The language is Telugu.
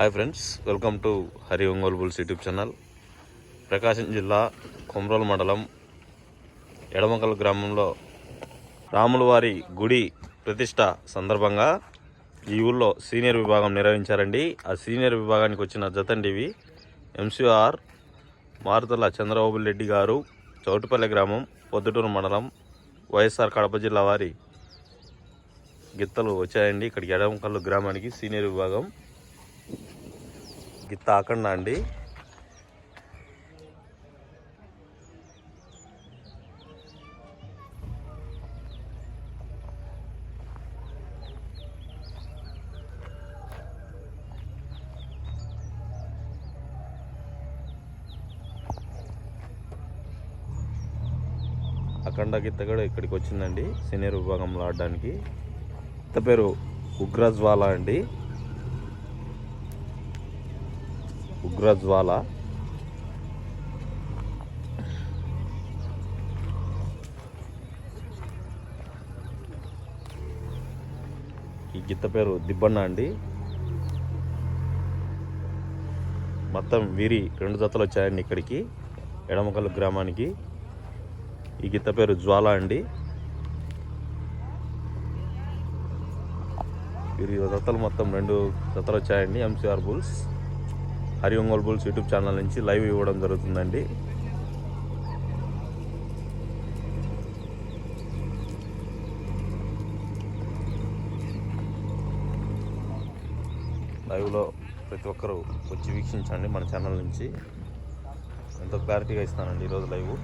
Hi friends welcome to Hari Ongole bulls YouTube channel Prakasam జిల్లా కొమరోలు మండలం ఎడమకల్ గ్రామంలో రాములవారి గుడి ప్రతిష్ట సందర్భంగా ఈ ఊళ్ళో సీనియర్ విభాగం నిర్వహించారండి. ఆ సీనియర్ విభాగానికి వచ్చిన జతండివి ఎంసీఆర్ మారుతల చంద్రబాబు రెడ్డి గారు చౌటుపల్లి గ్రామం పొద్దుటూరు మండలం వైఎస్ఆర్ కడప జిల్లా వారి గిత్తలు వచ్చాయండి. ఇక్కడికి ఎడమకల్లు గ్రామానికి సీనియర్ విభాగం గిత్త ఆకండ అండి. అఖండ గిత్త కూడా ఇక్కడికి వచ్చిందండి. సీనియర్ విభాగంలో ఆడడానికి. గిత్త పేరు ఉగ్రజ్వాల అండి. ఉగ్రజ్వాల. ఈ గిత్త పేరు దిబ్బన్న అండి. మొత్తం వీరి రెండు జతలు వచ్చాయండి ఇక్కడికి ఎడమకల్లు గ్రామానికి. ఈ గిత్త పేరు జ్వాల అండి. వీరి జతలు మొత్తం రెండు జతలు వచ్చాయండి MCR bulls Hari Ongole bulls YouTube channel నుంచి లైవ్ ఇవ్వడం జరుగుతుందండి. లైవ్లో ప్రతి ఒక్కరూ వచ్చి వీక్షించండి మన ఛానల్ నుంచి. ఎంతో క్లారిటీగా ఇస్తానండి ఈరోజు లైవ్.